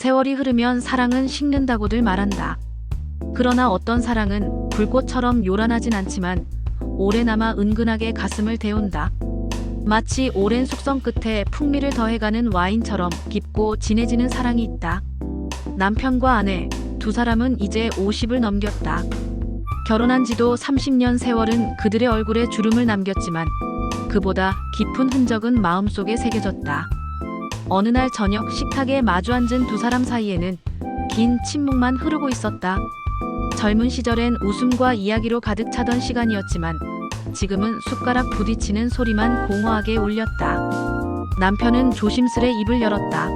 세월이 흐르면 사랑은 식는다고들 말한다. 그러나 어떤 사랑은 불꽃처럼 요란하진 않지만 오래 남아 은근하게 가슴을 데운다. 마치 오랜 숙성 끝에 풍미를 더해가는 와인처럼 깊고 진해지는 사랑이 있다. 남편과 아내 두 사람은 이제 50을 넘겼다. 결혼한 지도 30년 세월은 그들의 얼굴에 주름을 남겼지만 그보다 깊은 흔적은 마음속에 새겨졌다. 어느 날 저녁 식탁에 마주 앉은 두 사람 사이에는 긴 침묵만 흐르고 있었다. 젊은 시절엔 웃음과 이야기로 가득 차던 시간이었지만 지금은 숟가락 부딪히는 소리만 공허하게 울렸다. 남편은 조심스레 입을 열었다.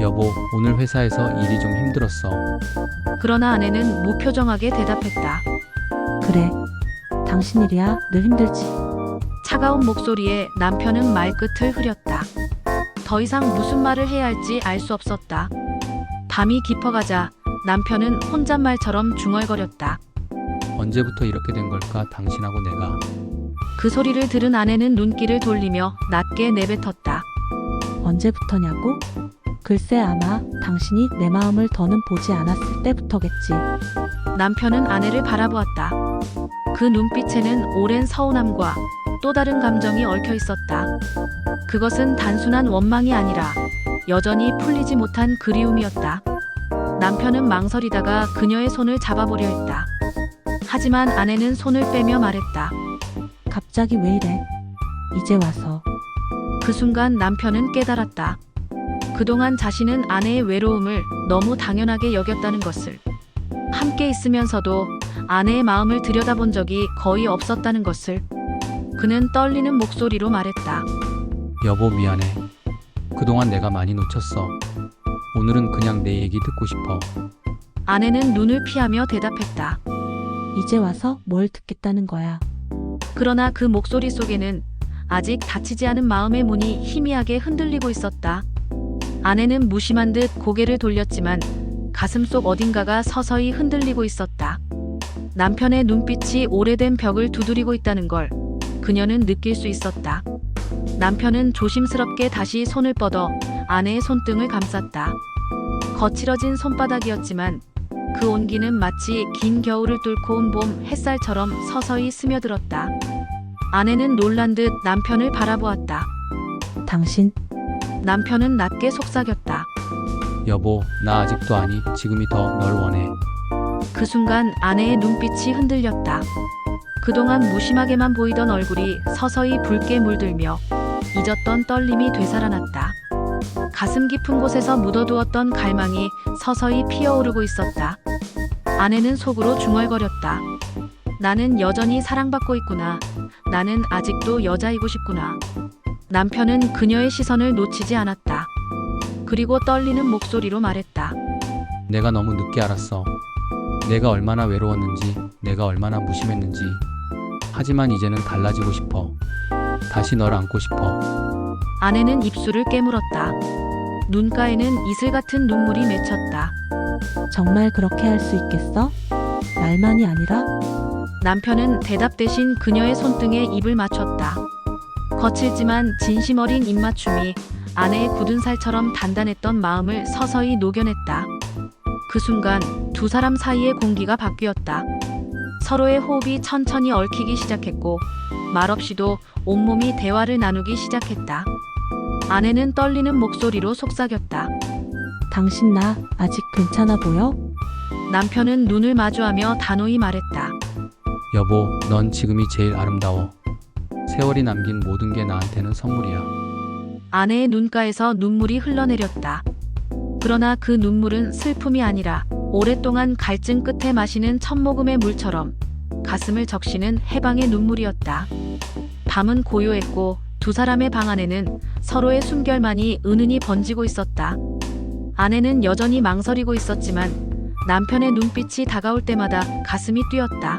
여보, 오늘 회사에서 일이 좀 힘들었어. 그러나 아내는 무표정하게 대답했다. 그래. 당신 일이야 늘 힘들지. 차가운 목소리에 남편은 말끝을 흐렸다. 더 이상 무슨 말을 해야 할지 알 수 없었다. 밤이 깊어가자 남편은 혼잣말처럼 중얼거렸다. 언제부터 이렇게 된 걸까, 당신하고 내가. 그 소리를 들은 아내는 눈길을 돌리며 낮게 내뱉었다. 언제부터냐고? 글쎄 아마 당신이 내 마음을 더는 보지 않았을 때부터겠지. 남편은 아내를 바라보았다. 그 눈빛에는 오랜 서운함과 또 다른 감정이 얽혀 있었다. 그것은 단순한 원망이 아니라 여전히 풀리지 못한 그리움이었다. 남편은 망설이다가 그녀의 손을 잡아보려 했다. 하지만 아내는 손을 빼며 말했다. 갑자기 왜 이래? 이제 와서 그 순간 남편은 깨달았다. 그동안 자신은 아내의 외로움을 너무 당연하게 여겼다는 것을. 함께 있으면서도 아내의 마음을 들여다본 적이 거의 없었다는 것을. 그는 떨리는 목소리로 말했다. 여보, 미안해. 그동안 내가 많이 놓쳤어. 오늘은 그냥 내 얘기 듣고 싶어. 아내는 눈을 피하며 대답했다. 이제 와서 뭘 듣겠다는 거야. 그러나 그 목소리 속에는 아직 닫히지 않은 마음의 문이 희미하게 흔들리고 있었다. 아내는 무심한 듯 고개를 돌렸지만 가슴 속 어딘가가 서서히 흔들리고 있었다. 남편의 눈빛이 오래된 벽을 두드리고 있다는 걸 그녀는 느낄 수 있었다. 남편은 조심스럽게 다시 손을 뻗어 아내의 손등을 감쌌다. 거칠어진 손바닥이었지만 그 온기는 마치 긴 겨울을 뚫고 온 봄 햇살처럼 서서히 스며들었다. 아내는 놀란 듯 남편을 바라보았다. 당신 남편은 낮게 속삭였다. 여보, 나 아직도 아니, 지금이 더 널 원해. 그 순간 아내의 눈빛이 흔들렸다. 그동안 무심하게만 보이던 얼굴이 서서히 붉게 물들며 잊었던 떨림이 되살아났다. 가슴 깊은 곳에서 묻어두었던 갈망이 서서히 피어오르고 있었다. 아내는 속으로 중얼거렸다. 나는 여전히 사랑받고 있구나. 나는 아직도 여자이고 싶구나. 남편은 그녀의 시선을 놓치지 않았다. 그리고 떨리는 목소리로 말했다. 내가 너무 늦게 알았어. 내가 얼마나 외로웠는지, 내가 얼마나 무심했는지. 하지만 이제는 달라지고 싶어. 다시 널 안고 싶어. 아내는 입술을 깨물었다. 눈가에는 이슬 같은 눈물이 맺혔다. 정말 그렇게 할 수 있겠어? 말만이 아니라 남편은 대답 대신 그녀의 손등에 입을 맞췄다. 거칠지만 진심 어린 입맞춤이 아내의 굳은 살처럼 단단했던 마음을 서서히 녹여냈다. 그 순간 두 사람 사이의 공기가 바뀌었다. 서로의 호흡이 천천히 얽히기 시작했고 말없이도 온몸이 대화를 나누기 시작했다. 아내는 떨리는 목소리로 속삭였다. 당신 나 아직 괜찮아 보여? 남편은 눈을 마주하며 단호히 말했다. 여보, 넌 지금이 제일 아름다워. 세월이 남긴 모든 게 나한테는 선물이야. 아내의 눈가에서 눈물이 흘러내렸다. 그러나 그 눈물은 슬픔이 아니라 오랫동안 갈증 끝에 마시는 첫 모금의 물처럼 가슴을 적시는 해방의 눈물이었다. 밤은 고요했고 두 사람의 방 안에는 서로의 숨결만이 은은히 번지고 있었다. 아내는 여전히 망설이고 있었지만 남편의 눈빛이 다가올 때마다 가슴이 뛰었다.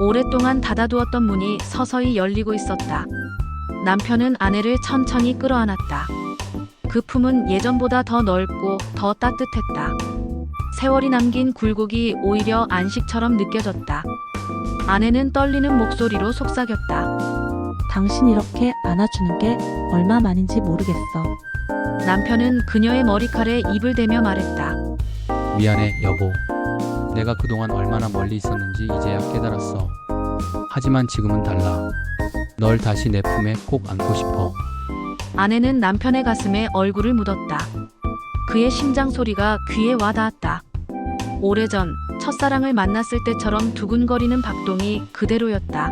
오랫동안 닫아두었던 문이 서서히 열리고 있었다. 남편은 아내를 천천히 끌어안았다. 그 품은 예전보다 더 넓고 더 따뜻했다. 세월이 남긴 굴곡이 오히려 안식처럼 느껴졌다. 아내는 떨리는 목소리로 속삭였다. 당신 이렇게 안아주는 게 얼마만인지 모르겠어. 남편은 그녀의 머리칼에 입을 대며 말했다. 미안해, 여보. 내가 그동안 얼마나 멀리 있었는지 이제야 깨달았어. 하지만 지금은 달라. 널 다시 내 품에 꼭 안고 싶어. 아내는 남편의 가슴에 얼굴을 묻었다. 그의 심장 소리가 귀에 와 닿았다. 오래전 첫사랑을 만났을 때처럼 두근거리는 박동이 그대로였다.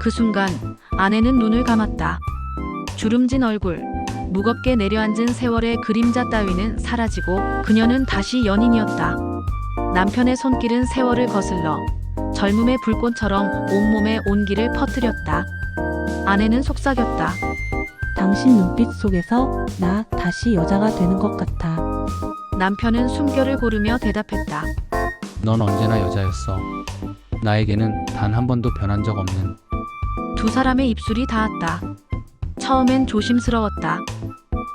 그 순간 아내는 눈을 감았다. 주름진 얼굴, 무겁게 내려앉은 세월의 그림자 따위는 사라지고 그녀는 다시 연인이었다. 남편의 손길은 세월을 거슬러 젊음의 불꽃처럼 온몸에 온기를 퍼뜨렸다. 아내는 속삭였다. 당신 눈빛 속에서 나 다시 여자가 되는 것 같아. 남편은 숨결을 고르며 대답했다. 넌 언제나 여자였어. 나에게는 단 한 번도 변한 적 없는 두 사람의 입술이 닿았다. 처음엔 조심스러웠다.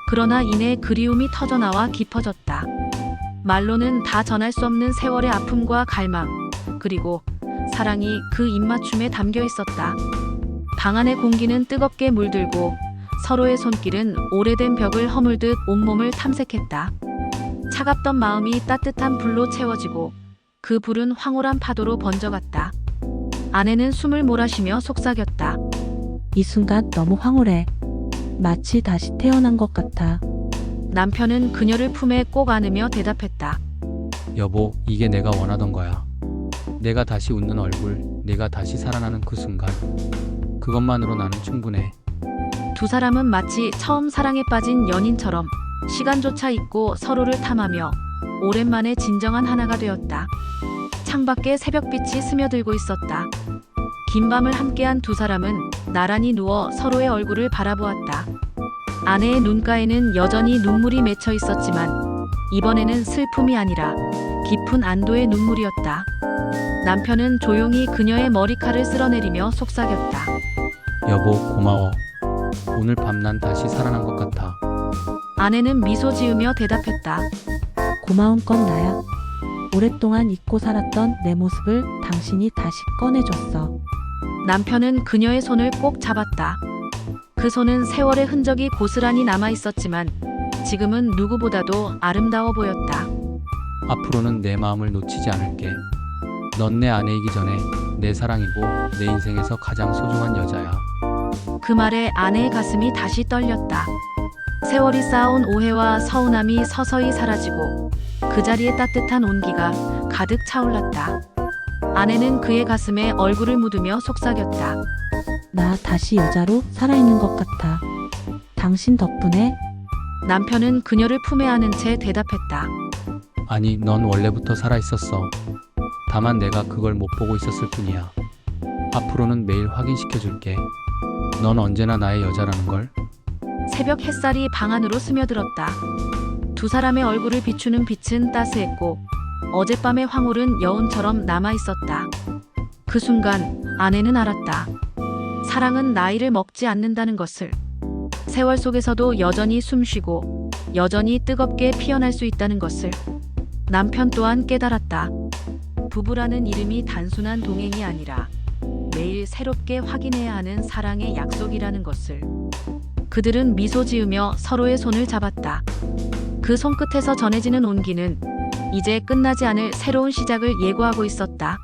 그러나 이내 그리움이 터져나와 깊어졌다. 말로는 다 전할 수 없는 세월의 아픔과 갈망, 그리고 사랑이 그 입맞춤에 담겨 있었다. 방 안의 공기는 뜨겁게 물들고 서로의 손길은 오래된 벽을 허물듯 온몸을 탐색했다. 차갑던 마음이 따뜻한 불로 채워지고 그 불은 황홀한 파도로 번져갔다. 아내는 숨을 몰아쉬며 속삭였다. 이 순간 너무 황홀해. 마치 다시 태어난 것 같아. 남편은 그녀를 품에 꼭 안으며 대답했다. 여보, 이게 내가 원하던 거야. 내가 다시 웃는 얼굴, 내가 다시 살아나는 그 순간. 그것만으로 나는 충분해. 두 사람은 마치 처음 사랑에 빠진 연인처럼 시간조차 잊고 서로를 탐하며 오랜만에 진정한 하나가 되었다. 창밖에 새벽빛이 스며들고 있었다. 긴 밤을 함께한 두 사람은 나란히 누워 서로의 얼굴을 바라보았다. 아내의 눈가에는 여전히 눈물이 맺혀 있었지만 이번에는 슬픔이 아니라 깊은 안도의 눈물이었다. 남편은 조용히 그녀의 머리칼을 쓸어내리며 속삭였다. 여보, 고마워. 오늘 밤 난 다시 살아난 것 같아. 아내는 미소 지으며 대답했다. 고마운 건 나야. 오랫동안 잊고 살았던 내 모습을 당신이 다시 꺼내줬어. 남편은 그녀의 손을 꼭 잡았다. 그 손은 세월의 흔적이 고스란히 남아 있었지만 지금은 누구보다도 아름다워 보였다. 앞으로는 내 마음을 놓치지 않을게. 넌 내 아내이기 전에 내 사랑이고 내 인생에서 가장 소중한 여자야. 그 말에 아내의 가슴이 다시 떨렸다. 세월이 쌓아온 오해와 서운함이 서서히 사라지고 그 자리에 따뜻한 온기가 가득 차올랐다. 아내는 그의 가슴에 얼굴을 묻으며 속삭였다. 나 다시 여자로 살아있는 것 같아. 당신 덕분에 남편은 그녀를 품에 안은 채 대답했다. 아니, 넌 원래부터 살아 있었어. 다만 내가 그걸 못 보고 있었을 뿐이야. 앞으로는 매일 확인시켜 줄게. 넌 언제나 나의 여자라는 걸. 새벽 햇살이 방 안으로 스며들었다. 두 사람의 얼굴을 비추는 빛은 따스했고 어젯밤의 황홀은 여운처럼 남아 있었다. 그 순간 아내는 알았다. 사랑은 나이를 먹지 않는다는 것을. 세월 속에서도 여전히 숨쉬고 여전히 뜨겁게 피어날 수 있다는 것을. 남편 또한 깨달았다. 부부라는 이름이 단순한 동행이 아니라 매일 새롭게 확인해야 하는 사랑의 약속이라는 것을. 그들은 미소 지으며 서로의 손을 잡았다. 그 손끝에서 전해지는 온기는 이제 끝나지 않을 새로운 시작을 예고하고 있었다.